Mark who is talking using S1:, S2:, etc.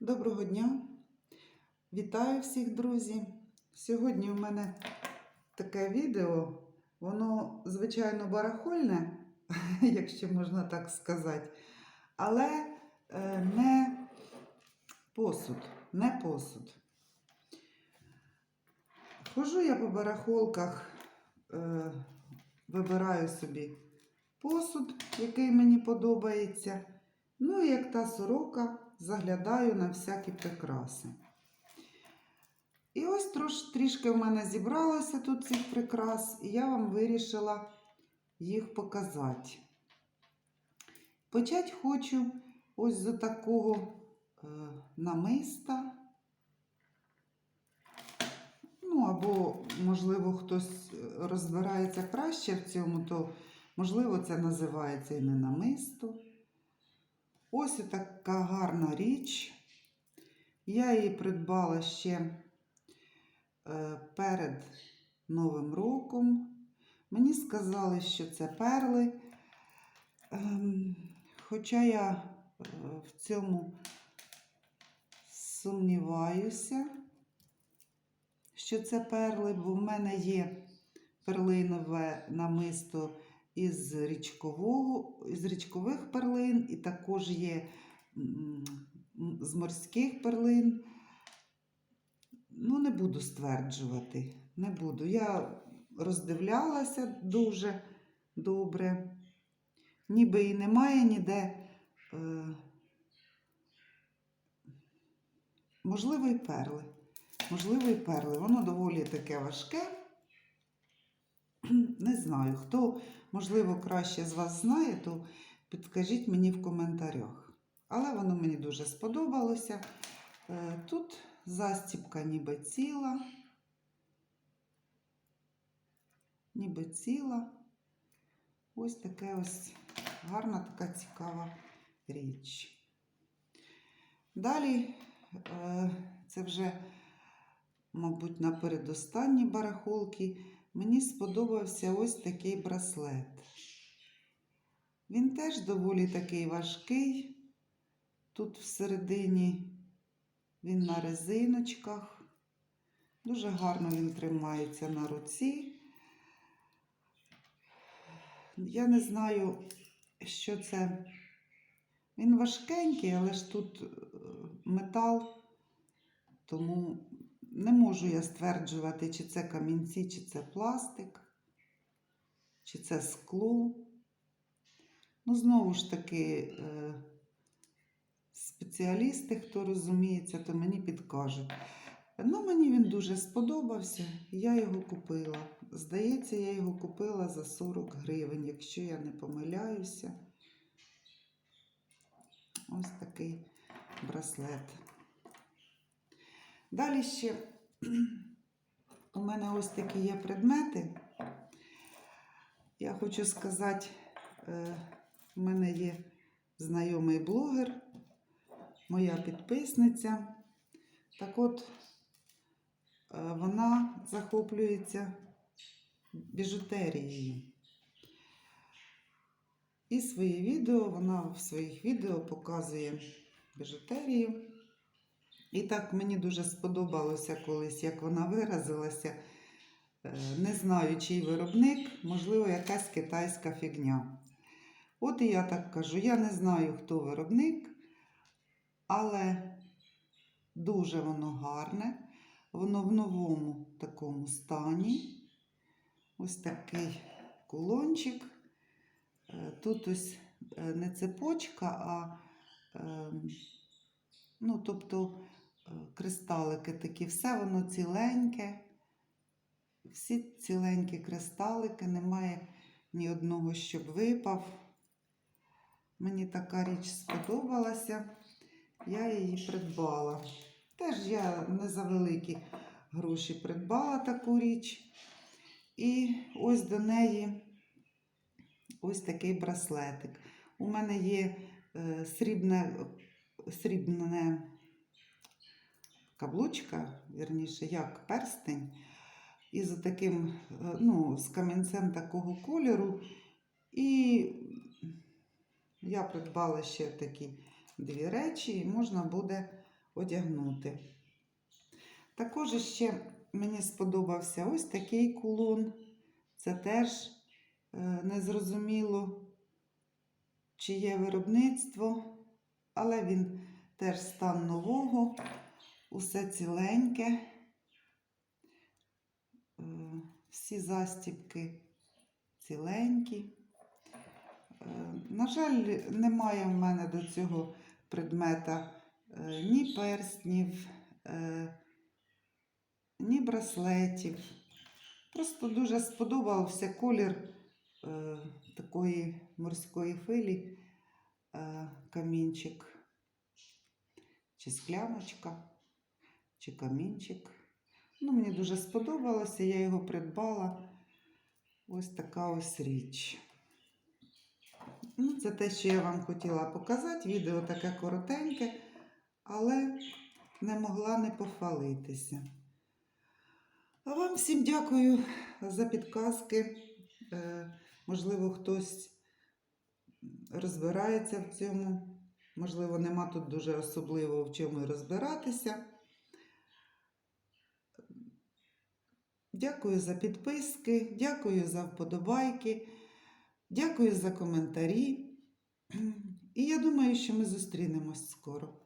S1: Доброго дня! Вітаю всіх, друзі! Сьогодні у мене таке відео. Воно, звичайно, барахольне, якщо можна так сказати, але е, не посуд, не посуд. Хожу я по барахолках, е, вибираю собі посуд, який мені подобається. Ну як та сорока, заглядаю на всякі прикраси. І ось трош, трішки в мене зібралося тут цих прикрас, і я вам вирішила їх показати. Почати хочу ось з такого е, намиста. Ну, або, можливо, хтось розбирається краще в цьому, то, можливо, це називається і не намисто. Ось така гарна річ. Я її придбала ще е, перед Новим роком. Мені сказали, що це перли. Ем, Хоча я е, в цьому сумніваюся, що це перли, бо в мене є перлинове намисто із річкового, із річкових перлин, і також є з морських перлин. Ну, не буду стверджувати, не буду. Я роздивлялася дуже добре. Ніби і немає ніде. Е, можливо, і перли. Можливо, і перли. Воно доволі таке важке. Не знаю, хто, можливо, краще з вас знає, то підкажіть мені в коментарях. Але воно мені дуже сподобалося. Е, Тут застіпка ніби ціла. Ніби ціла. Ось таке ось гарна така цікава річ. Далі е, це вже, мабуть, на передостанній барахолки. Мені сподобався ось такий браслет. Він теж доволі такий важкий. Тут всередині він на резиночках. Дуже гарно він тримається на руці. Я не знаю, що це. Він важкенький, але ж тут е, метал, тому не можу я стверджувати, чи це камінці, чи це пластик, чи це скло. Ну, знову ж таки, е, спеціалісти, хто розуміється, то мені підкажуть. Ну, мені він дуже сподобався, я його купила. Здається, я його купила за 40 гривень, якщо я не помиляюся. Ось такий браслет. Далі ще у мене ось такі є предмети. Я хочу сказати, е, у мене є знайомий блогер, моя підписниця. Так от, е, вона захоплюється біжутерією. І свої відео, вона в своїх відео показує біжутерію. І так мені дуже сподобалося колись, як вона виразилася. Е, Не знаю, чий виробник, можливо, якась китайська фігня. От і я так кажу: я не знаю, хто виробник, але дуже воно гарне. Воно в новому такому стані. Ось такий кулончик. Е, Тут ось е, не цепочка, а ем, ну, тобто кристалики такі, все воно ціленьке. Всі ціленькі кристалики, немає ні одного, щоб випав. Мені така річ сподобалася, я її придбала. Теж я не за великі гроші придбала таку річ. І ось до неї ось такий браслетик. У мене є е, срібне, срібне каблучка, вірніше, як перстень, із таким, е, ну, з камінцем такого кольору. І я придбала ще такі дві речі, і можна буде одягнути. Також ще мені сподобався ось такий кулон. Це теж е, незрозуміло, чиє виробництво, але він теж стан нового, усе ціленьке. Е, Всі застібки ціленькі. Е, На жаль, немає в мене до цього предмета е, ні перснів, ні браслетів. Просто дуже сподобався колір такої морської филі, камінчик, чи скляночка, чи камінчик. Ну, мені дуже сподобалося, я його придбала. Ось така ось річ. Ну, це те, що я вам хотіла показати. Відео таке коротеньке, але не могла не похвалитися. А вам всім дякую за підказки. Е, можливо, хтось розбирається в цьому. Можливо, нема тут дуже особливо в чому розбиратися. Дякую за підписки, дякую за вподобайки, дякую за коментарі. І я думаю, що ми зустрінемось скоро.